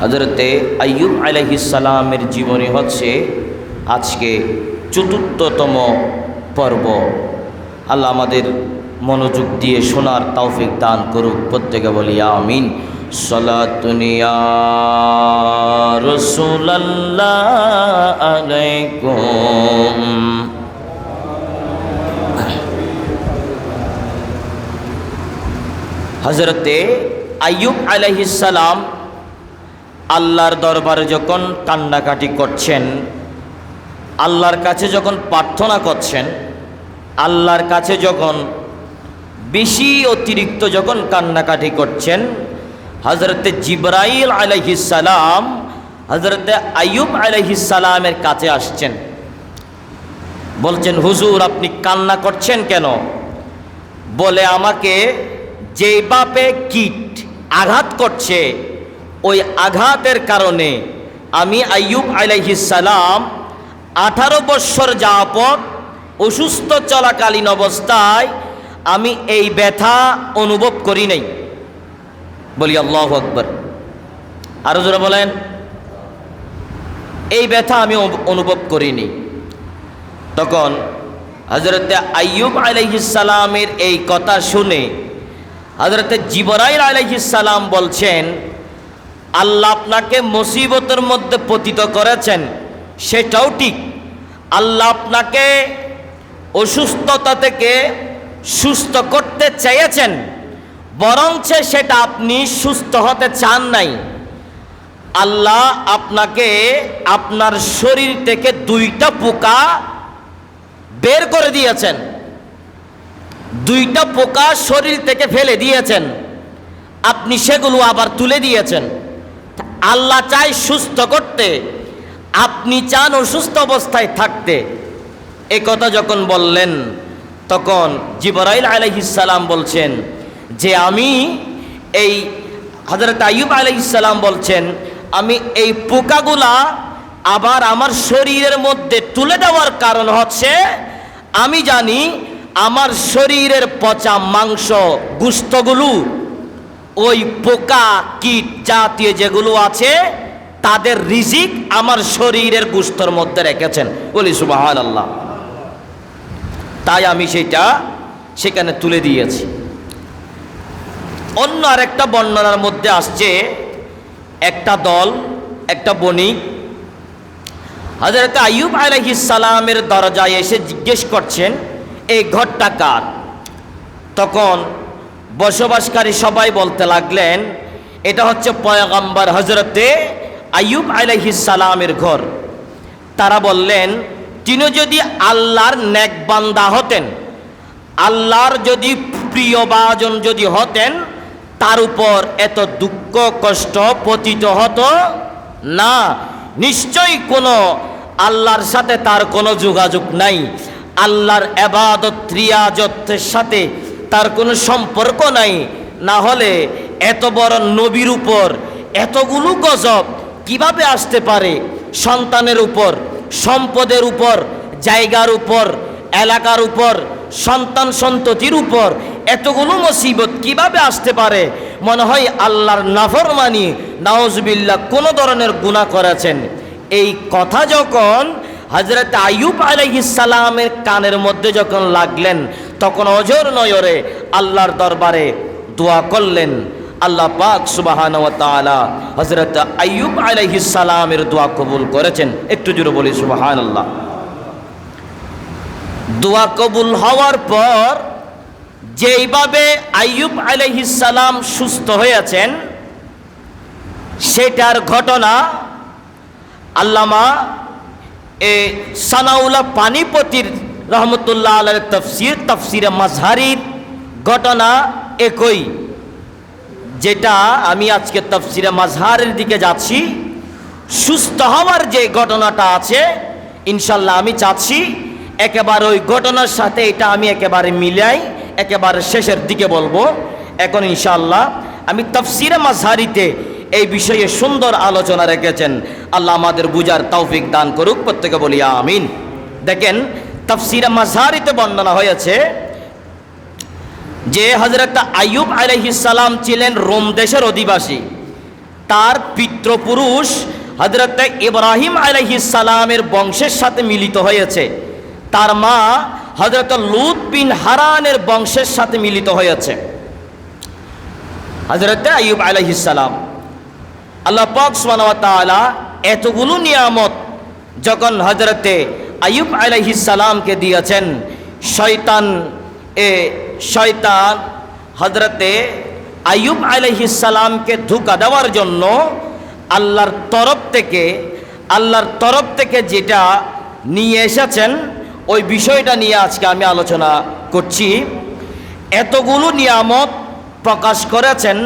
হজরতে আইয়ুব আলহিসালামের জীবনী হচ্ছে আজকে চতুর্থতম পর্ব। আল্লাহ আমাদের মনোযোগ দিয়ে শোনার তৌফিক দান করুক, প্রত্যেকে বলি আমিন। সলাতুনিয়া রসুল্লাহ হজরতে আইয়ুব আলহিসাল্লাম আল্লাহর দরবারে যখন কান্নাকাটি করছেন, আল্লাহর কাছে যখন প্রার্থনা করছেন, আল্লাহর কাছে যখন বেশি অতিরিক্ত যখন কান্নাকাটি করছেন হজরতে জিব্রাইল আলহিসাল্লাম হজরতে আইয়ুব আলহিসাল্লামের কাছে আসছেন। বলছেন, হুজুর, আপনি কান্না করছেন কেন? বলে, আমাকে যে বাপে কীট আঘাত করছে ওই আঘাতের কারণে আমি আইয়ুব আলাইহিসালাম আঠারো বৎসর যাবত অসুস্থ চলাকালীন অবস্থায় আমি এই ব্যথা অনুভব করি নাই। বলি আল্লাহ আকবর। আরও জোরে বলেন। এই ব্যথা আমি অনুভব করিনি। তখন হজরতে আইয়ুব আলাইহিসালামের এই কথা শুনে হজরতে জিবরাইল আলাইহিসালাম বলছেন আল্লাহ আপনাকে মুসিবতের মধ্যে পতিত করেছেন, সেটাও ঠিক। আল্লাহ আপনাকে অসুস্থতা থেকে সুস্থ করতে চেয়েছেন, বরঞ্চ সেটা আপনি সুস্থ হতে চান নাই। আল্লাহ আপনাকে আপনার শরীর থেকে দুইটা পোকা বের করে দিয়েছেন। দুইটা পোকা শরীর থেকে ফেলে দিয়েছেন। আপনি সেগুলো আবার তুলে দিয়েছেন। আল্লাহ চাই সুস্থ করতে, আপনি চান অসুস্থ অবস্থায় থাকতে। এ কথা যখন বললেন, তখন জিবরাইল আলহিসাল্লাম বলছেন যে, আমি এই হজরত আইয়ুব আলহিসাল্লাম বলছেন, আমি এই পোকাগুলা আবার আমার শরীরের মধ্যে তুলে দেওয়ার কারণ হচ্ছে, আমি জানি আমার শরীরের পচা মাংস গুস্তগুলো ওই পোকা কীট জাতীয় যেগুলো আছে, তাদের রিজিক আমার শরীরের গুস্তর মধ্যে রেখেছেন। বলি সুবাহ আল্লাহ তাই আমি সেটা সেখানে তুলে দিয়েছি। অন্য আরেকটা বর্ণনার মধ্যে আসছে, একটা দল, একটা বণিক হজরত আলহিস সালামের দরজায় এসে জিজ্ঞেস করছেন, এই ঘরটা কার? তখন বসবাসকারী সবাই বলতে লাগলেন, এটা হচ্ছে পয়গম্বর হজরতে আইয়ুব সালামের ঘর। তারা বললেন, তিনি যদি আল্লাহর নেকবান্দা হতেন, আল্লাহর যদি প্রিয় বাজন যদি হতেন, তার উপর এত দুঃখ, কষ্ট পতিত হতো না। নিশ্চয়ই কোনো আল্লাহর সাথে তার কোনো যোগাযোগ নাই। আল্লাহর এবাদত, রিয়াজতের সাথে তার কোনো সম্পর্ক নাই। না হলে এত বড় নবীর উপর এতগুলো গজব কীভাবে আসতে পারে? সন্তানের উপর, সম্পদের উপর, জায়গার উপর, এলাকার উপর, সন্তান সন্ততির উপর এতগুলো মুসিবত কীভাবে আসতে পারে? মনে হয় আল্লাহর নাফরমানি নাওজবিল্লা কোনো ধরনের গুণা করেছেন। এই কথা যখন হজরত আইয়ুব আলহিসালামের কানের মধ্যে যখন লাগলেন তখন অজর নয়রে আল্লাহর দরবারে দোয়া করলেন। আল্লাহ পাক সুবাহান হজরত আইয়ুব আলহিসালামের দোয়া কবুল করেছেন। একটু জোরে বলি সুবাহান আল্লাহ দোয়া কবুল হওয়ার পর যেইভাবে আইয়ুব আলহিসাল্লাম সুস্থ হয়েছেন, সেটার ঘটনা আল্লামা এ সানাউল্লাহ পানিপতির রহমতুল্লাহ আলের তফসির, তফসিরে মাজহারির ঘটনা একই, যেটা আমি আজকে তফসিরে মাজহারের দিকে যাচ্ছি। সুস্থ হওয়ার যে ঘটনাটা আছে ইনশাল্লাহ আমি চাচ্ছি, একেবারে ওই ঘটনার সাথে এটা আমি একেবারে মিলাই, একেবারে শেষের দিকে বলব। এখন ইনশাল্লাহ আমি তফসিরে মাঝহারিতে এই বিষয়ে সুন্দর আলোচনা রেখেছেন। আল্লাহ আমাদের বুজার তৌফিক দান করুক, প্রত্যেকে বলি আমিন। দেখেন তফসিরে মাঝারিতে বর্ণনা হয়েছে যে হজরত আইয়ুব আলহিসাল্লাম ছিলেন রোম দেশের অধিবাসী। তার পিতৃপুরুষ হজরত ইব্রাহিম সালামের বংশের সাথে মিলিত হয়েছে। তার মা হজরত লুত বিন হারানের বংশের সাথে মিলিত হয়েছে। হজরত আইয়ুব আলহিস সালাম। আল্লাহ পাক সুবহানাহু ওয়া এতগুলো নিয়ামত যখন হজরতে আলাইহিস সালামকে দিয়েছেন, শয়তান, এ শয়তান হজরতে আয়ুব সালামকে ধোঁকা দেওয়ার জন্য আল্লাহর তরফ থেকে, আল্লাহর তরফ থেকে যেটা নিয়ে এসেছেন, ওই বিষয়টা নিয়ে আজকে আমি আলোচনা করছি। এতগুলো নিয়ামত প্রকাশ করেছেন,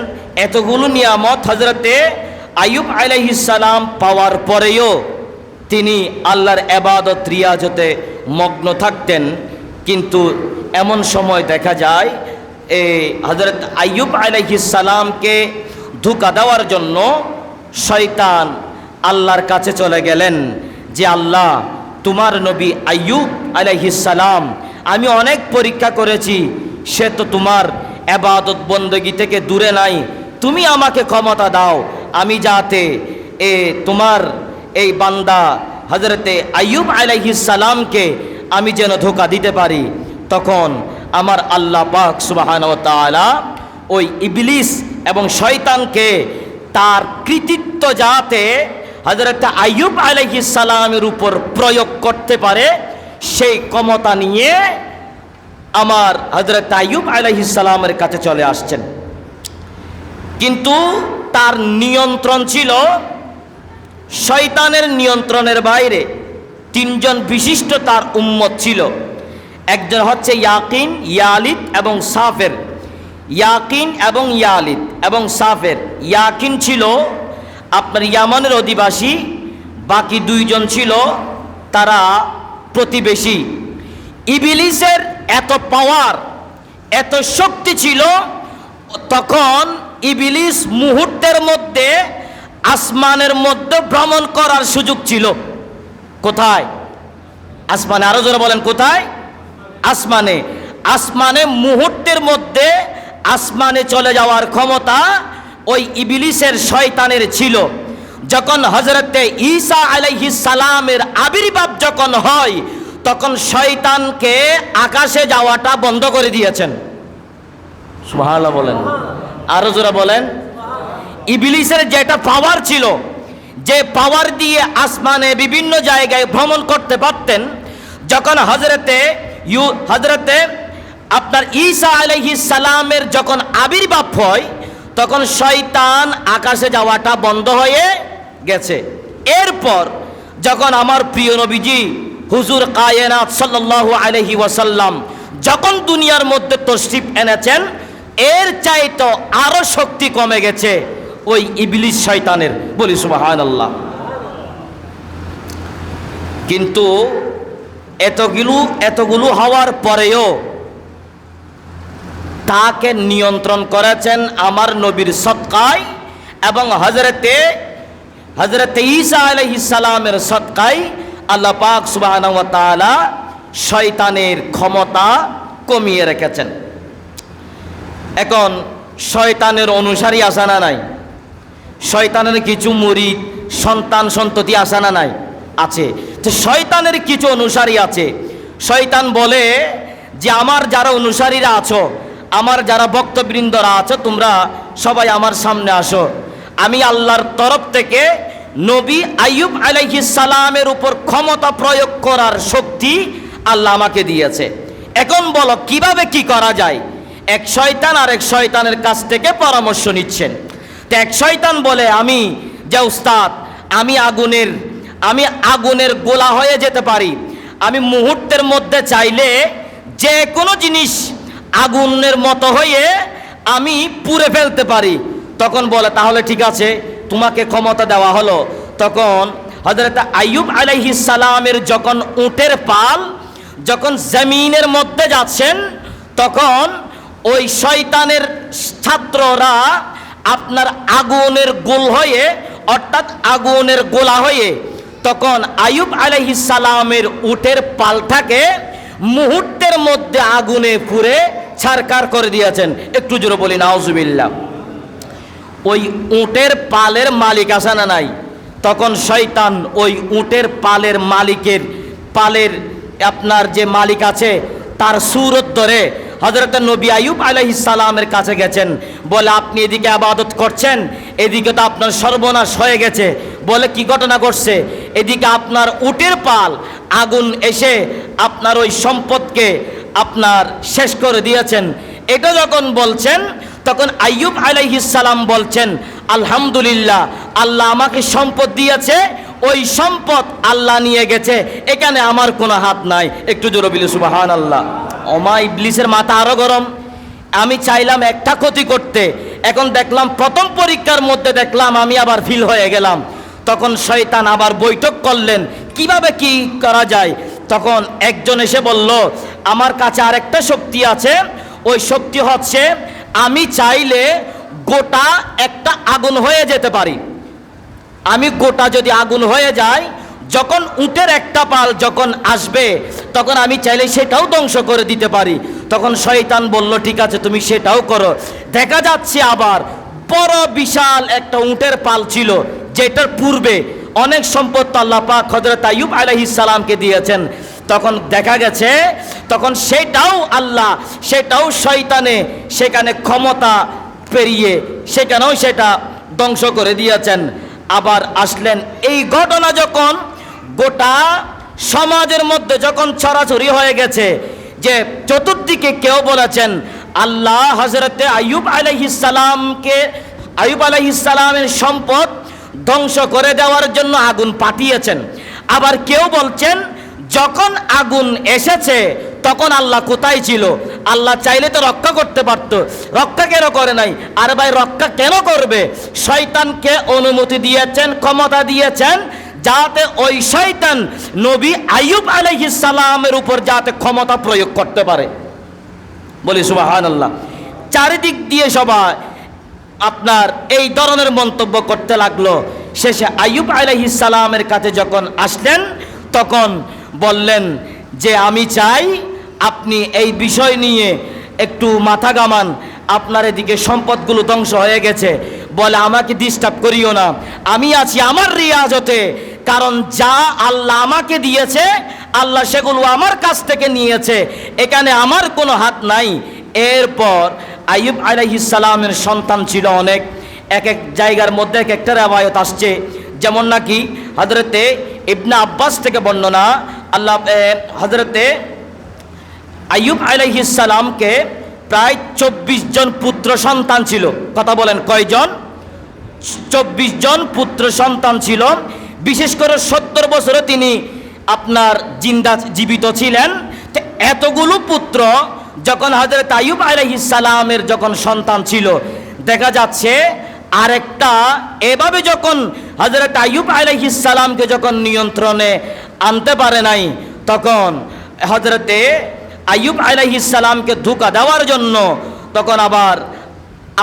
এতগুলো নিয়ামত হজরতে আয়ুব আলাইহিসালাম পাওয়ার পরেও তিনি আল্লাহর এবাদত রিয়াজতে মগ্ন থাকতেন। কিন্তু এমন সময় দেখা যায়, এ হজরত আয়ুব আলাইহিসালামকে ধোকা দেওয়ার জন্য শয়তান আল্লাহর কাছে চলে গেলেন যে, আল্লাহ, তোমার নবী আয়ুব আলাইহিসালাম আমি অনেক পরীক্ষা করেছি, সে তো তোমার এবাদত বন্দগি থেকে দূরে নাই। তুমি আমাকে ক্ষমতা দাও, আমি যাতে এ তোমার এই বান্দা হজরতে আয়ুব আলাইহিসালামকে আমি যেন ধোকা দিতে পারি, তখন আমার আল্লাহ পাক সুবাহান তাআলা ওই ইবলিস এবং শয়তানকে তার কৃতিত্ব যাতে হজরত আয়ুব আলাইহিসালামের উপর প্রয়োগ করতে পারে, সেই ক্ষমতা নিয়ে আমার হজরত আয়ুব আলাইহিসালামের কাছে চলে আসছেন। কিন্তু তার নিয়ন্ত্রণ ছিল শয়তানের নিয়ন্ত্রণের বাইরে তিনজন বিশিষ্ট তার উম্মত ছিল। একজন হচ্ছে ইয়াকিন, ইয়ালিদ এবং সাফের। ইয়াকিন এবং ইয়ালিদ এবং সাফের। ইয়াকিন ছিল আপনার ইয়ামানের অধিবাসী, বাকি দুইজন ছিল তারা প্রতিবেশী। ইবিলিসের এত পাওয়ার এত শক্তি ছিল, তখন ইবিলিস মুহূর্তের মধ্যে আসমানের মধ্যে ভ্রমণ করার সুযোগ ছিল। কোথায়? আসমানে। আরও জোরে বলেন, কোথায়? আসমানে। আসমানে মুহূর্তের মধ্যে আসমানে চলে যাওয়ার ক্ষমতা ওই ইবিলিসের শয়তানের ছিল। যখন হজরতে ঈসা আলাইহিস সালামের আবির্ভাব যখন হয়, তখন শয়তানকে আকাশে যাওয়াটা বন্ধ করে দিয়েছেন। সুবহানাল্লাহ বলেন। আরও জোরে বলেন। ইবলিসের যেটা পাওয়ার ছিল, যে পাওয়ার দিয়ে আসমানে বিভিন্ন জায়গায় ভ্রমণ করতে পারতেন, যখন হজরতে ইউ হজরতে আপনার ঈসা আলহি সালামের যখন আবির্ভাব হয়, তখন শয়তান আকাশে যাওয়াটা বন্ধ হয়ে গেছে। এরপর যখন আমার প্রিয় নবীজি, হুজুর কায়নাত সাল্লাল্লাহু আলহি ওয়াসাল্লাম যখন দুনিয়ার মধ্যে তশরিফ এনেছেন, এর চাইতো আরও শক্তি কমে গেছে। ওই ইবলিস শয়তানের। বলি সুবাহান আল্লাহ কিন্তু এতগুলো এতগুলো হওয়ার পরেও তাকে নিয়ন্ত্রণ করেছেন আমার নবীর সৎকায় এবং হজরতে হজরতে ঈসা আলহিসালামের সৎকায় আল্লাহ পাক সুবাহ শয়তানের ক্ষমতা কমিয়ে রেখেছেন। এখন শয়তানের অনুসারী আসা না নাই? শয়তানের কিছু মুরিদ সন্তান সন্ততি আসা না নাই? আছে। তো শয়তানের কিছু অনুসারী আছে। শয়তান বলে যে, আমার যারা অনুসারীরা আছো, আমার যারা ভক্তবৃন্দরা আছো, তোমরা সবাই আমার সামনে আসো। আমি আল্লাহর তরফ থেকে নবী আইয়ুব সালামের উপর ক্ষমতা প্রয়োগ করার শক্তি আল্লাহ আমাকে দিয়েছে। এখন বলো, কীভাবে কি করা যায়? এক শয়তান আর এক শয়তানের কাছ থেকে পরামর্শ নিচ্ছেন। তো এক শয়তান বলে, আমি, যে উস্তাদ, আমি আগুনের আমি আগুনের গোলা হয়ে যেতে পারি। আমি মুহূর্তের মধ্যে চাইলে যে কোনো জিনিস আগুনের মতো হয়ে আমি পুড়ে ফেলতে পারি। তখন বলে, তাহলে ঠিক আছে, তোমাকে ক্ষমতা দেওয়া হলো। তখন হজরত আইয়ুব সালামের যখন উটের পাল যখন জমিনের মধ্যে যাচ্ছেন, তখন ওই শয়তানের ছাত্ররা আপনার আগুনের গোল হয়ে, অর্থাৎ আগুনের গোলা হয়ে, তখন আয়ুব আলাইহিস সালামের উটের পালটাকে মুহূর্তের মধ্যে আগুনে পুড়ে ছারকার করে দিয়েছেন। একটু জোরে বলি, নাউজুবিল্লাহ। ওই উটের পালের মালিক আছে না নাই? তখন শয়তান ওই উটের পালের মালিকের, পালের আপনার যে মালিক আছে, তার সুরত ধরে হজরত নবী আয়ুব সালামের কাছে গেছেন। বলে, আপনি এদিকে আবাদত করছেন? এদিকে তো আপনার সর্বনাশ হয়ে গেছে। বলে, কি ঘটনা ঘটছে? এদিকে আপনার উটের পাল আগুন এসে আপনার ওই সম্পদকে আপনার শেষ করে দিয়েছেন। এটা যখন বলছেন, তখন আইয়ুব আলাইহিস সালাম বলছেন, আলহামদুলিল্লাহ, আল্লাহ আমাকে সম্পদ দিয়েছে। ওই সম্পদ আল্লাহ নিয়ে গেছে। এখানে আমার কোনো হাত নাই। একটু জোরে বিলে সুবাহান আল্লাহ অমা ইবলিসের মাথা আরও গরম। আমি চাইলাম একটা ক্ষতি করতে। এখন দেখলাম প্রথম পরীক্ষার মধ্যে দেখলাম আমি আবার ফিল হয়ে গেলাম। তখন শয়তান আবার বৈঠক করলেন, কীভাবে কি করা যায়? তখন একজন এসে বলল, আমার কাছে আরেকটা শক্তি আছে। ওই শক্তি হচ্ছে, আমি চাইলে গোটা একটা আগুন হয়ে যেতে পারি। আমি গোটা যদি আগুন হয়ে যায় যখন উটের একটা পাল যখন আসবে, তখন আমি চাইলে সেটাও ধ্বংস করে দিতে পারি। তখন শয়তান বলল, ঠিক আছে, তুমি সেটাও করো। দেখা যাচ্ছে আবার বড় বিশাল একটা উটের পাল ছিল, যেটার পূর্বে অনেক সম্পদ আল্লাহ পাক হজরত আলাইহিস সালামকে দিয়েছেন। তখন দেখা গেছে, তখন সেটাও আল্লাহ, সেটাও শয়তানে সেখানে ক্ষমতা পেরিয়ে সেখানেও সেটা ধ্বংস করে দিয়েছেন। আবার আসলেন, এই ঘটনা যখন গোটা সমাজের মধ্যে যখন ছড়াছড়ি হয়ে গেছে, যে চতুর্দিকে কেউ বলেছেন, আল্লাহ হজরতে আইয়ুব আলাইহিসালামকে আইয়ুব আলাইহিসালামের সম্পদ ধ্বংস করে দেওয়ার জন্য আগুন পাঠিয়েছেন। আবার কেউ বলছেন, যখন আগুন এসেছে, তখন আল্লাহ কোথায় ছিল? আল্লাহ চাইলে তো রক্ষা করতে পারতো। রক্ষা কেন করে নাই? আর ভাই, রক্ষা কেন করবে? শয়তানকে অনুমতি দিয়েছেন, ক্ষমতা দিয়েছেন যাতে ওই শয়তান নবী আইয়ুব সালামের উপর যাতে ক্ষমতা প্রয়োগ করতে পারে। বলি সুবাহান আল্লাহ চারিদিক দিয়ে সবাই আপনার এই ধরনের মন্তব্য করতে লাগল। শেষে আইয়ুব সালামের কাছে যখন আসলেন, তখন বললেন যে, আমি চাই আপনি এই বিষয় নিয়ে একটু মাথা গামান আপনার এদিকে সম্পদগুলো ধ্বংস হয়ে গেছে। বলে, আমাকে ডিস্টার্ব করিও না। আমি আছি আমার রিয়াজতে। কারণ যা আল্লাহ আমাকে দিয়েছে, আল্লাহ সেগুলো আমার কাছ থেকে নিয়েছে। এখানে আমার কোনো হাত নাই। এরপর আইয়ুব আলাইহিসালামের সন্তান ছিল অনেক। এক এক জায়গার মধ্যে এক একটা রেবায়ত আসছে। যেমন নাকি হজরতে ইবনা আব্বাস থেকে বর্ণনা, আল্লাহ হজরতে আইয়ুব আলাইহিসালামকে প্রায় চব্বিশ জন পুত্র সন্তান ছিল। কথা বলেন, কয়জন? চব্বিশ জন পুত্র সন্তান ছিল। বিশেষ করে সত্তর বছরে তিনি আপনার জিন্দা জীবিত ছিলেন। এতগুলো পুত্র যখন হজরত আইয়ুব আলাইহিসালামের যখন সন্তান ছিল, দেখা যাচ্ছে আরেকটা এভাবে যখন হজরত আইয়ুব আলাইহিসালামকে যখন নিয়ন্ত্রণে আনতে পারে নাই, তখন হজরতে আইয়ুব আলাইহিসালামকে ধোকা দেওয়ার জন্য তখন আবার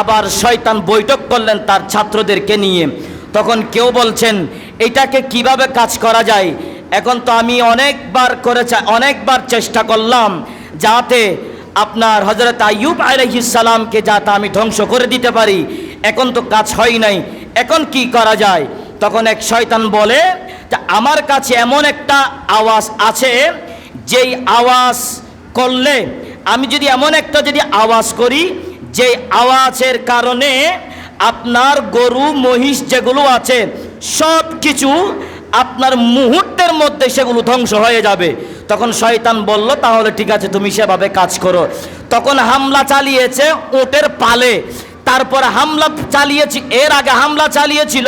আবার শয়তান বৈঠক করলেন তার ছাত্রদেরকে নিয়ে। তখন কেউ বলছেন এটাকে কীভাবে কাজ করা যায়? এখন তো আমি অনেকবার করে অনেকবার চেষ্টা করলাম যাতে আপনার হজরত আইয়ুব আলাইহিসালামকে যাতে আমি ধ্বংস করে দিতে পারি। এখন তো কাজ হয় নাই। এখন কি করা যায়? তখন এক শয়তান বলে আমার কাছে এমন একটা আওয়াজ আছে, যেই আওয়াজ করলে, আমি যদি এমন একটা যদি আওয়াজ করি যে আওয়াজের কারণে আপনার গরু, মহিষ যেগুলো আছে সব কিছু আপনার মুহূর্তের মধ্যে সেগুলো ধ্বংস হয়ে যাবে। তখন শয়তান বলল, তাহলে ঠিক আছে, তুমি সেভাবে কাজ করো। তখন হামলা চালিয়েছে ওটের পালে। তারপর হামলা চালিয়েছি, এর আগে হামলা চালিয়েছিল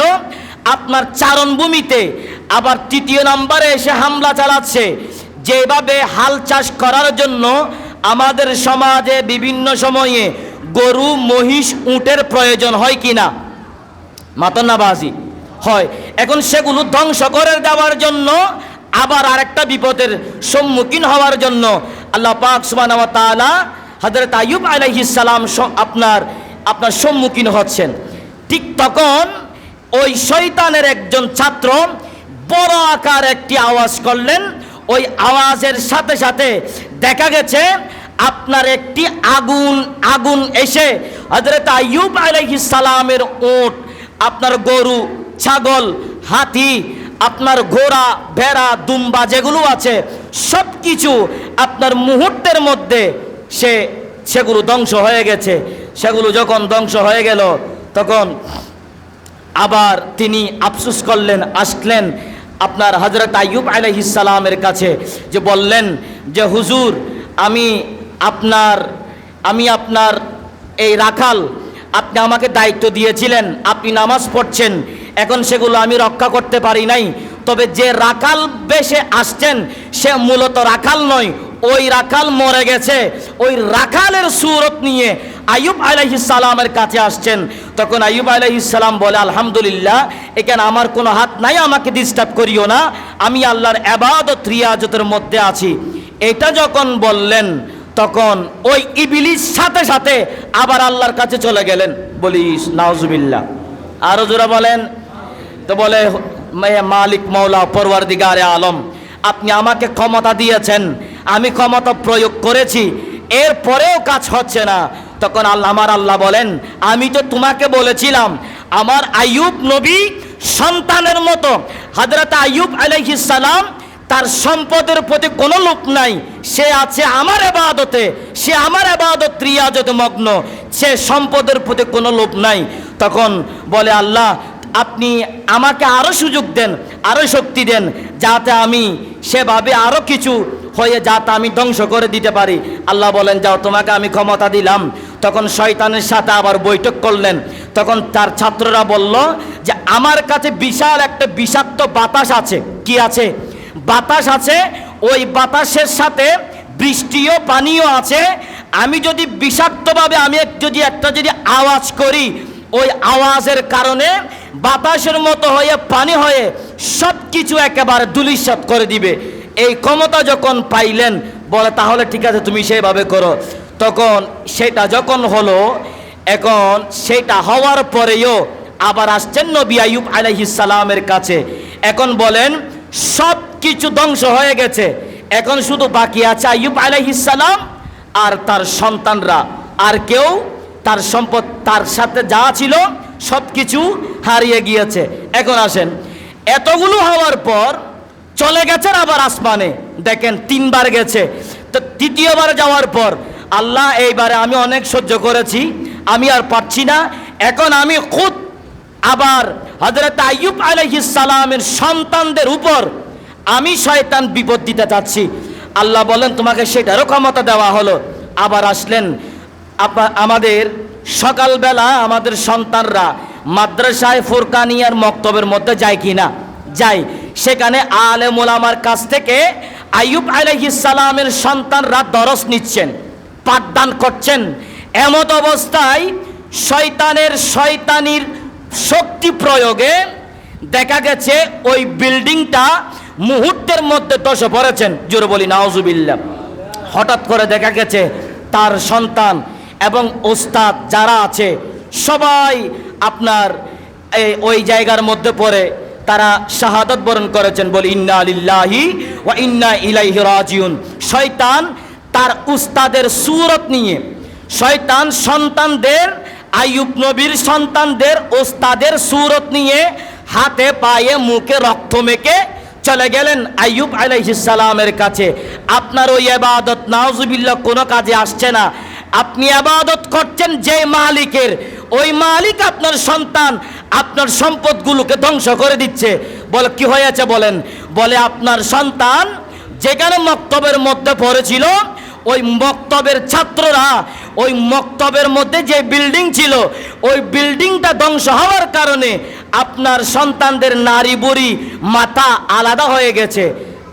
আপনার চারণভূমিতে। আবার তৃতীয় নম্বরে এসে হামলা চালাচ্ছে। যেভাবে হাল চাষ করার জন্য আমাদের সমাজে বিভিন্ন সময়ে গরু, মহিষ, উটের প্রয়োজন হয় কি না? মাতন্নাবাজি। হয়। এখন সেগুলো ধ্বংস করে দেওয়ার জন্য আবার আরেকটা বিপদের সম্মুখীন হওয়ার জন্য আল্লাহ পাক তাআলা হযরত আইয়ুব আলাইহিস সালাম আপনার আপনার সম্মুখীন হচ্ছেন। ঠিক তখন ওই শয়তানের একজন ছাত্র বড় আকার একটি আওয়াজ করলেন। ওই আওয়াজের সাথে সাথে দেখা গেছে আপনার একটি আগুন আগুন এসে হজরত আইয়ুব সালামের উট আপনার গরু, ছাগল, হাতি, আপনার ঘোড়া, ভেড়া, দুম্বা যেগুলো আছে সব কিছু আপনার মুহূর্তের মধ্যে সে সেগুলো ধ্বংস হয়ে গেছে। সেগুলো যখন ধ্বংস হয়ে গেল, তখন আবার তিনি আফসুস করলেন, আসলেন আপনার হজরত আইয়ুব আলহিসালামের কাছে যে বললেন যে, হুজুর, আমি আপনার, আমি আপনার এই রাখাল, আপনি আমাকে দায়িত্ব দিয়েছিলেন, আপনি নামাজ পড়ছেন, এখন সেগুলো আমি রক্ষা করতে পারি নাই। তবে যে রাখাল বেশে আসছেন, সে মূলত রাখাল নয়, ওই রাখাল মরে গেছে। ওই রাখালের সুরত নিয়ে আয়ুব আলাইহিস সালামের কাছে আসছেন। তখন আয়ুব আলাইহিস সালাম বলে, আলহামদুলিল্লাহ, এখানে আমার কোনো হাত নাই, আমাকে ডিস্টার্ব করিও না। আমি আল্লাহর এবাদত রিয়াজতের মধ্যে আছি। এটা যখন বললেন তখন ওই ইবিলিস সাথে সাথে আবার আল্লাহর কাছে চলে গেলেন। বলিস, নাউজুবিল্লাহ। আরও জোরা বলেন। তো বলে মালিক মৌলা, পরওয়ারদিগারে আলম, আপনি আমাকে ক্ষমতা দিয়েছেন, আমি ক্ষমতা প্রয়োগ করেছি, এর পরেও কাজ হচ্ছে না। তখন আল্লাহ আমার আল্লাহ বলেন, আমি তো তোমাকে বলেছিলাম, আমার আইয়ুব নবী সন্তানের মতো হাজরত আইয়ুব আলাইহিস সালাম তার সম্পদের প্রতি কোনো লোক নাই। সে আছে আমার এবাদতে। সে আমার এবাদত রিয়াজতে মগ্ন, সে সম্পদের প্রতি কোনো লোভ নাই। তখন বলে আল্লাহ, আপনি আমাকে আরও সুযোগ দেন আরও শক্তি দেন, যাতে আমি সেভাবে আরও কিছু হয়ে যাতে আমি ধ্বংস করে দিতে পারি। আল্লাহ বলেন, যাও, তোমাকে আমি ক্ষমতা দিলাম। তখন শয়তানের সাথে আবার বৈঠক করলেন। তখন তার ছাত্ররা বলল যে, আমার কাছে বিশাল একটা বিষাক্ত বাতাস আছে। কি আছে? বাতাস আছে, ওই বাতাসের সাথে বৃষ্টিও, পানিও আছে। আমি যদি বিষাক্তভাবে, আমি যদি একটা যদি আওয়াজ করি, ওই আওয়াজের কারণে বাতাসের মতো হয়ে, পানি হয়ে সব কিছু একেবারে দুলিশাত করে দিবে। এই ক্ষমতা যখন পাইলেন, বলে, তাহলে ঠিক আছে, তুমি সেভাবে করো। তখন সেটা যখন হলো, এখন সেটা হওয়ার পরেও আবার আসছেন নবী আইয়ুব আলাইহিস সালামের কাছে। এখন বলেন সব কিছু ধ্বংস হয়ে গেছে। এখন শুধু বাকি আছে আইয়ুব আলাইহিস সালাম আর তার সন্তানরা। আর কেউ তার সম্পদ, তার সাথে যা ছিল সব কিছু হারিয়ে গিয়েছে। এখন আসেন, এতগুলো হওয়ার পর চলে গেছেন আবার আসমানে। দেখেন, তিনবার গেছে। তো তৃতীয়বার যাওয়ার পর, আল্লাহ, এইবারে আমি অনেক সহ্য করেছি, আমি আর পারছি না। এখন আমি খুদ আবার হজরত আইয়ুব সালামের সন্তানদের উপর আমি শয়তান বিপদ দিতে চাচ্ছি আল্লাহ বলেন, তোমাকে সেটারও ক্ষমতা দেওয়া হলো। আবার আসলেন আমাদের সকালবেলা আমাদের সন্তানরা মাদ্রাসায় ফুরকানিয়ার মক্তবের মধ্যে যায় কি না যায়। সেখানে আলে মোলামার কাছ থেকে আইয়ুব সালামের সন্তানরা দরস নিচ্ছেন, পাঠদান করছেন। এমত অবস্থায় শয়তানের শয়তানির শক্তি প্রয়োগে দেখা গেছে ওই বিল্ডিংটা মুহূর্তের মধ্যে দশে পড়েছেন জোরে বলি নাওজুবিল্লাহ হঠাৎ করে দেখা গেছে তার সন্তান এবং ওস্তাদ যারা আছে, সবাই আপনার ওই জায়গার মধ্যে পড়ে তারা শাহাদত বরণ করেছেন। বলি, ইন্না আলিল্লাহি ওয়া ইন্না ইলাইহি রাজিউন। শয়তান তার উস্তাদের সুরত নিয়ে, শয়তান সন্তানদের আইয়ুব নবীর সন্তানদের, ওস্তাদের সুরত নিয়ে হাতে পায়ে মুখে রক্ত মেখে চলে গেলেন আইয়ুব আলাইহিস সালামের কাছে। আপনার ওই এবাদত নাউজুবিল্লাহ, কোনো কাজে আসছে না। আপনি আবাদত করছেন যে মালিকের। ওই মালিক আপনার সন্তান, আপনার সম্পদগুলোকে ধ্বংস করে দিচ্ছে। বলে, কি হয়েছে? বলেন। বলে, আপনার সন্তান যেখানে মক্তবের মধ্যে পড়েছিল ওই মক্তবের ছাত্ররা, ওই মক্তবের মধ্যে যে বিল্ডিং ছিল, ওই বিল্ডিংটা ধ্বংস হওয়ার কারণে আপনার সন্তানদের নারী বুড়ি মাথা আলাদা হয়ে গেছে।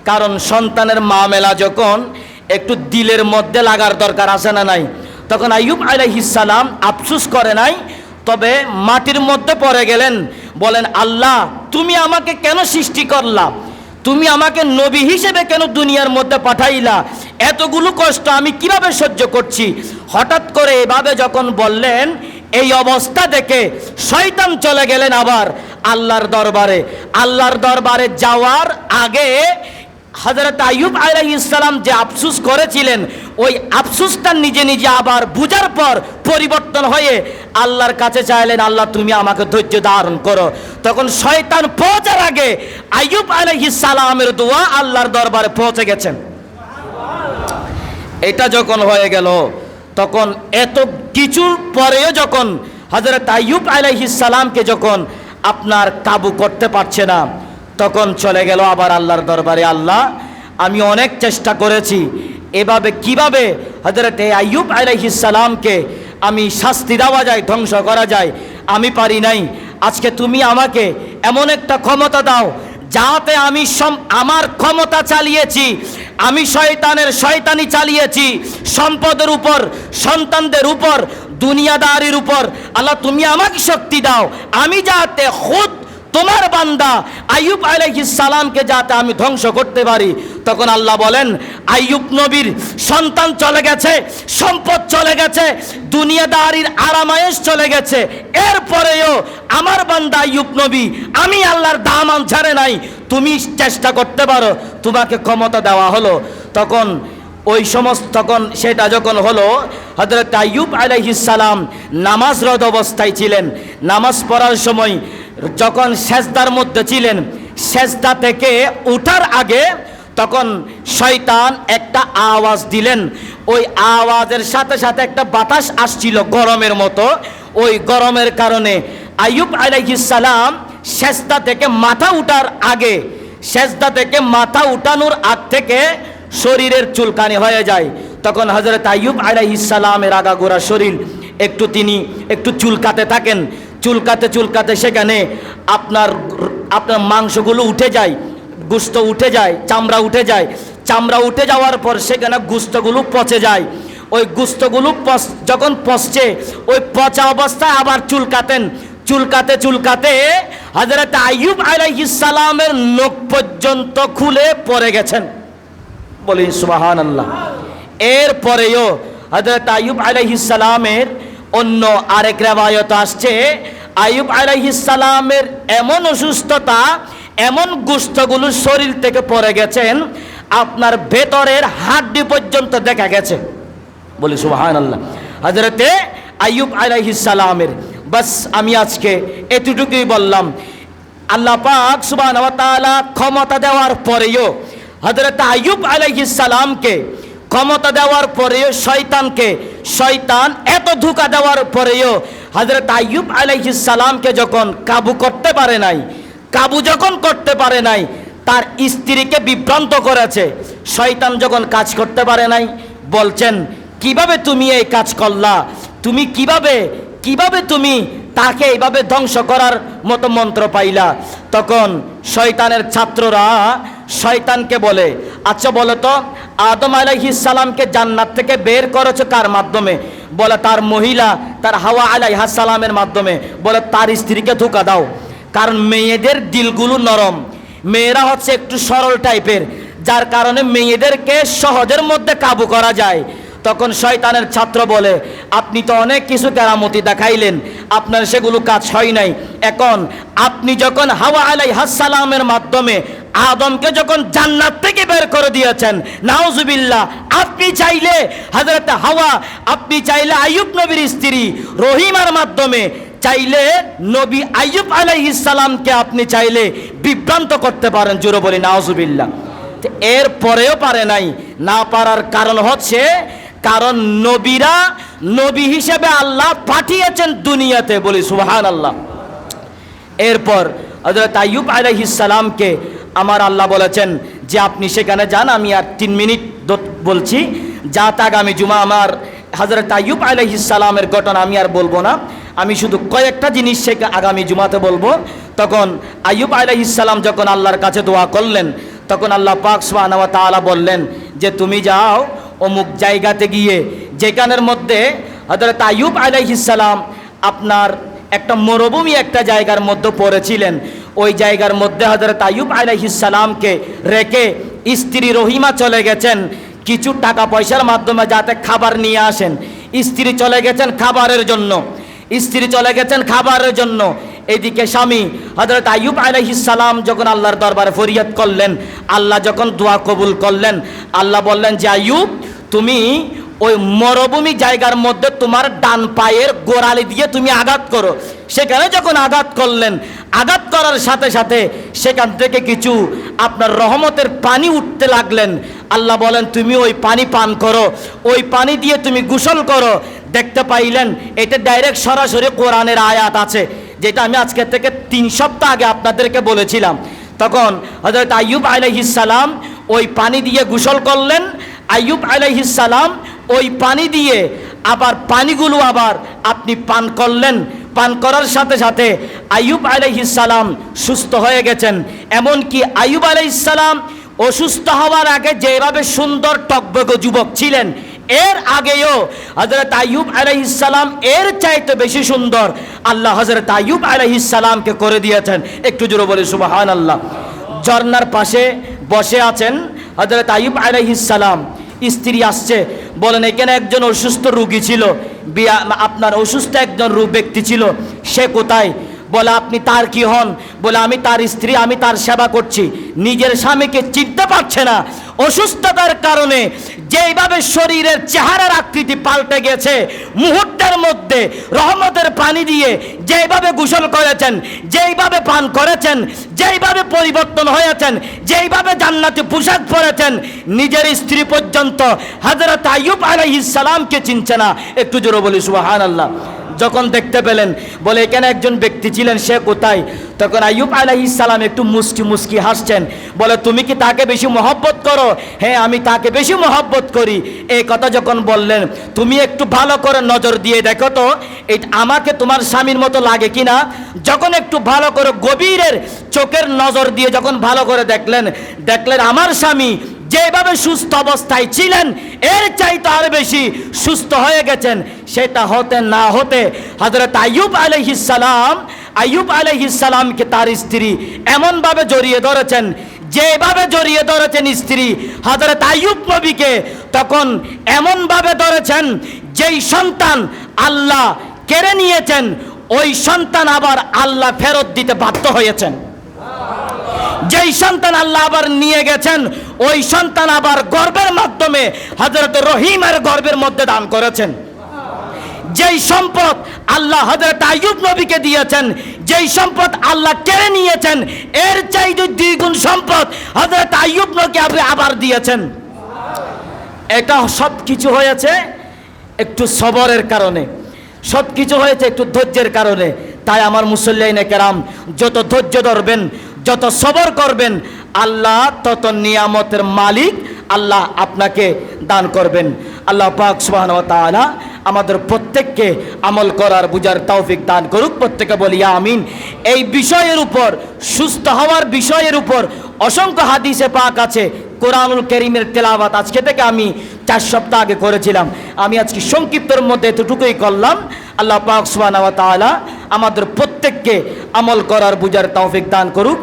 কারণ সন্তানের মামেলা যখন একটু দিলের মধ্যে লাগার দরকার আছে না নাই, তখন আইয়ুব আলাইহিসালাম আফসুস করে নাই, তবে মাটির মধ্যে পড়ে গেলেন, বলেন, আল্লাহ, তুমি আমাকে কেন সৃষ্টি করলা? তুমি আমাকে নবী হিসেবে কেন দুনিয়ার মধ্যে পাঠাইলা? এতগুলো কষ্ট আমি কীভাবে সহ্য করছি? হঠাৎ করে এভাবে যখন বললেন, এই অবস্থা দেখে শয়তান চলে গেলেন আবার আল্লাহর দরবারে। আল্লাহর দরবারে যাওয়ার আগে হজরত আইয়ুব আলাই ইসলাম যে আফসুস করেছিলেন, ওই আফসুসটা নিজে নিজে আবার বুঝার পর পরিবর্তন হয়ে আল্লাহর কাছে চাইলেন, আল্লাহ, তুমি আমাকে ধৈর্য ধারণ করো। তখন শয়তান পৌঁছার আগে আলাইহিস সালামের দোয়া আল্লাহর দরবারে পৌঁছে গেছেন। এটা যখন হয়ে গেল, তখন এত কিছুর পরেও যখন হজরত আলাইহিস সালামকে যখন আপনার কাবু করতে পারছে না তখন চলে গেল আবার আল্লাহর দরবারে, আল্লাহ, আমি অনেক চেষ্টা করেছি। এভাবে কীভাবে হজরত আইয়ুব আলাইহিস সালামকে আমি শাস্তি দেওয়া যায়, ধ্বংস করা যায়, আমি পারি নাই। আজকে তুমি আমাকে এমন একটা ক্ষমতা দাও, যাতে আমি আমার ক্ষমতা চালিয়েছি, আমি শয়তানের শয়তানি চালিয়েছি, সম্পদের উপর, সন্তানদের উপর, দুনিয়াদারির উপর। আল্লাহ, তুমি আমাকে শক্তি দাও। আমি যাতে খুদ তোমার বান্দা আইয়ুব আলাইহিস সালামকে যাতে আমি ধ্বংস করতে পারি। তখন আল্লাহ বলেন, আইয়ুব নবীর সন্তান চলে গেছে, সম্পদ চলে গেছে, দুনিয়াদারির আরামায়েশ চলে গেছে। এরপরেও আমার বান্দা আইয়ুব নবী, আমি আল্লাহর দামান ছাড়ে নাই। তুমি চেষ্টা করতে পারো, তোমাকে ক্ষমতা দেওয়া হলো। তখন ওই সমস্ত তখন সেটা যখন হলো হজরত আইয়ুব আলাইহিস সালাম নামাজরত অবস্থায় ছিলেন। নামাজ পড়ার সময় যখন সেজদার মধ্যে ছিলেন, সেজদা থেকে উঠার আগে তখন শয়তান একটা আওয়াজ দিলেন। ওই আওয়াজের সাথে সাথে একটা বাতাস আসছিল গরমের মতো। ওই গরমের কারণে আইয়ুব আলাইহিস সালাম সেজদা থেকে মাথা উঠার আগে, সেজদা থেকে মাথা উঠানোর আগ থেকে শরীরের চুলকানি হয়ে যায়। তখন হজরত আইয়ুব আলাইহিস সালামের আগাগোড়া শরীর, একটু তিনি একটু চুলকাতে থাকেন। চুলকাতে চুলকাতে সেখানে আপনার আপনার মাংসগুলো উঠে যায়, গুস্ত উঠে যায়, চামড়া উঠে যায়। চামড়া উঠে যাওয়ার পর সেখানে গুস্তগুলো পচে যায়। ওই গুস্তগুলো যখন পচছে, ওই পচা অবস্থায় আবার চুলকাতেন। চুলকাতে চুলকাতে হজরত আইয়ুব আলাইহিস সালামের নখ পর্যন্ত খুলে পড়ে গেছেন। বলি সুবাহান আল্লাহ এরপরেও হজরত আইয়ুব আলাইহিস সালামের অন্য আরেক রেবায়ত আসছে, আইয়ুব আলাইহিস সালামের এমন অসুস্থতা, এমন গুস্তগুলো শরীর থেকে পড়ে গেছেন, আপনার ভেতরের হাড্ডি পর্যন্ত দেখা গেছে। বলি সুবাহান আল্লাহ হজরতে আইয়ুব আলাইহিস সালামের, বাস আমি আজকে এতটুকুই বললাম, আল্লাহ পাক তাআলা ক্ষমতা দেওয়ার পরেও হযরত আইয়ুব আলাইহিস সালামকে ক্ষমতা দেওয়ার পরেও, শয়তানকে, শয়তান এত ধোকা দেওয়ার পরেও হযরত আইয়ুব আলাইহিস সালামকে যখন কাবু করতে পারে নাই, কাবু যখন করতে পারে নাই, তার স্ত্রীকে বিভ্রান্ত করেছে। শয়তান যখন কাজ করতে পারে নাই, বলছেন, কীভাবে তুমি এই কাজ করলা? তুমি কীভাবে কীভাবে তুমি তাকে এইভাবে ধ্বংস করার মতো মন্ত্র পাইলা? তখন শয়তানের ছাত্ররা শয়তানকে বলে আচ্ছা বলো তো, আদম সালামকে জান্নাত থেকে বের করেছ কার মাধ্যমে? বলে, তার মহিলা, তার হাওয়া সালামের মাধ্যমে। বলে, তার স্ত্রীকে ধোকা দাও, কারণ মেয়েদের দিলগুলো নরম। মেয়েরা হচ্ছে একটু সরল টাইপের যার কারণে মেয়েদেরকে সহজের মধ্যে কাবু করা যায়। তখন শয়তানের ছাত্র বলে, আপনি তো অনেক কিছু কেরামতি দেখাইলেন, আপনার সেগুলো কাজ হয় নাই। এখন আপনি যখন হাওয়া আলাই হাসালামের মাধ্যমে আদমকে যখন জান্নাত থেকে বের করে দিয়েছেন, নাউজুবিল্লাহ, আপনি চাইলে হাজরত হাওয়া, আপনি চাইলে আইয়ুব নবীর স্ত্রী রহিমার মাধ্যমে চাইলে নবী আইয়ুব আলাইহিস সালামকে আপনি চাইলে বিভ্রান্ত করতে পারেন, জোরে বলি, নাউজুবিল্লাহ। এর পরেও পারে নাই। না পারার কারণ হচ্ছে কারণ নবীরা নবী হিসেবে আল্লাহ পাঠিয়েছেন দুনিয়াতে বলি সুবহান আল্লাহ এরপর হজরত আইয়ুব আলাইহিস আমার আল্লাহ বলেছেন যে, আপনি সেখানে যান, আমি আর তিন মিনিট বলছি, যা তা আগামী জুমা আমার। হজরত আইয়ুব আলাইহিস সালামের ঘটনা আমি আর বলব না। আমি শুধু কয়েকটা জিনিস সে আগামী জুমাতে বলব। তখন আইয়ুব আলাইহিস সালাম যখন আল্লাহর কাছে দোয়া করলেন, তখন আল্লাহ পাক সুবহানাহু ওয়া তাআলা বললেন যে, তুমি যাও অমুক জায়গাতে গিয়ে, যেখানের মধ্যে হজরত আইয়ুব আলাইহিস সালাম আপনার একটা মরুভূমি একটা জায়গার মধ্যে পড়েছিলেন, ওই জায়গার মধ্যে হজরত আইয়ুব আলাইহিস সালামকে রেখে স্ত্রী রহিমা চলে গেছেন। কিছু টাকা পয়সার মাধ্যমে যাতে খাবার নিয়ে আসেন। স্ত্রী চলে গেছেন খাবারের জন্য। স্ত্রী চলে গেছেন খাবারের জন্য। এদিকে স্বামী হজরত আইয়ুব সালাম যখন আল্লাহর দরবারে ফরিয়াদ করলেন, আল্লাহ যখন দোয়া কবুল করলেন, আল্লাহ বললেন যে আইয়ুব তুমি ওই মরুভূমি জায়গার মধ্যে তোমার ডান পায়ের গোড়ালি দিয়ে তুমি আঘাত করো। সেখানে যখন আঘাত করলেন, আঘাত করার সাথে সাথে সেখান থেকে কিছু আপনার রহমতের পানি উঠতে লাগলেন। আল্লাহ বলেন, তুমি ওই পানি পান করো। ওই পানি দিয়ে তুমি গোসল করো। দেখতে পাইলেন, এটা ডাইরেক্ট সরাসরি কোরআনের আয়াত আছে, যেটা আমি আজকে থেকে তিন সপ্তাহ আগে আপনাদেরকে বলেছিলাম। তখন হজরত আইয়ুব সালাম ওই পানি দিয়ে গোসল করলেন আইয়ুব সালাম ওই পানি দিয়ে আবার পানিগুলো আবার আপনি পান করলেন। পান করার সাথে সাথে আইয়ুব সালাম সুস্থ হয়ে গেছেন। এমনকি আইয়ুব সালাম অসুস্থ হওয়ার আগে যেভাবে সুন্দর টকবগ যুবক ছিলেন, এর আগেও হজরত আইয়ুব আলাইসালাম এর চাইতে বেশি সুন্দর আল্লাহ হজরত আইয়ুব আলাইসালামকে করে দিয়েছেন। একটু জোরে বলি সুবাহান আল্লাহ ঝর্নার পাশে বসে আছেন হজরত আইয়ুব আলাইসালাম স্ত্রী আসছে, বলেন, এখানে একজন অসুস্থ রুগী ছিল। আপনার অসুস্থ একজন ব্যক্তি ছিল, সে কোথায়? বলে, আপনি তার কি হন? বলে, আমি তার স্ত্রী, আমি তার সেবা করছি। নিজের স্বামীকে চিনতে পারছে না। অসুস্থতার কারণে যেইভাবে শরীরের চেহারার আকৃতি পাল্টে গেছে, মুহূর্তের মধ্যে রহমতের পানি দিয়ে যেইভাবে গোসল করেছেন, যেইভাবে পান করেছেন, যেইভাবে পরিবর্তন হয়েছেন, যেইভাবে জান্নাতে পোশাক পরেছেন, নিজের স্ত্রী পর্যন্ত হজরত আইয়ুব আলাইহিস সালামকে চিনছে না। একটু জোরে বলি সুবহান আল্লাহ যখন দেখতে পেলেন, বলে, এখানে একজন ব্যক্তি ছিলেন, সে কোথায়? তখন আইয়ুব সালাম একটু মুস্কি মুস্কি হাসছেন, বলে, তুমি কি তাকে বেশি মহব্বত করো? হ্যাঁ আমি তাকে বেশি মহব্বত করি। এই কথা যখন বললেন, তুমি একটু ভালো করে নজর দিয়ে দেখো তো, এই আমাকে তোমার স্বামীর মতো লাগে কি না যখন একটু ভালো করে গভীরের চোখের নজর দিয়ে যখন ভালো করে দেখলেন দেখলেন, আমার স্বামী যেভাবে সুস্থ অবস্থায় ছিলেন, এর চাইতে আরও বেশি সুস্থ হয়ে গেছেন, সেটা হতে না হতে হজরত আইয়ুব আলহিসাম আইয়ুব আলহিসামকে তার স্ত্রী এমনভাবে জড়িয়ে ধরেছেন, যেভাবে জড়িয়ে ধরেছেন স্ত্রী হজরত আইয়ুব নবীকে, তখন এমনভাবে ধরেছেন যেই সন্তান আল্লাহ কেড়ে নিয়েছেন, ওই সন্তান আবার আল্লাহ ফেরত দিতে বাধ্য হয়েছেন। যেই সন্তান আল্লাহ আবার নিয়ে গেছেন, ওই সন্তান আবার গর্বের মাধ্যমে হজরত রহিমের গর্বের মধ্যে দান করেছেন। যেই সম্পদ আল্লাহ হজরত আইয়ুব নবীকে দিয়েছেন, যেই সম্পদ আল্লাহ কেড়ে নিয়েছেন, এর চাইতে দ্বিগুণ সম্পদ হজরত আইয়ুব নবীকে আবার দিয়েছেন। এটা সব কিছু হয়েছে একটু সবরের কারণে। সব কিছু হয়েছে একটু ধৈর্যের কারণে। তাই আমার মুসল্লাইনে কেরাম, যত ধৈর্য ধরবেন যত সবর করবেন, আল্লাহ তত নিয়ামতের মালিক, আল্লাহ আপনাকে দান করবেন। আল্লাহ পাক সুবহান ওয়া তাআলা আমাদের প্রত্যেককে আমল করার বুঝার তৌফিক দান করুক। প্রত্যেকে বলি আমিন। এই বিষয়ের উপর, সুস্থ হওয়ার বিষয়ের উপর অসংখ্য হাদিসে পাক আছে। কোরআনুল করিমের তেলাওয়াত আজকে থেকে আমি চার সপ্তাহ আগে করেছিলাম। আমি আজকে সংক্ষিপ্তর মধ্যে এতটুকুই করলাম। আল্লাহ পাক তাআলা আমাদের প্রত্যেককে আমল করার বুঝার তৌফিক দান করুক।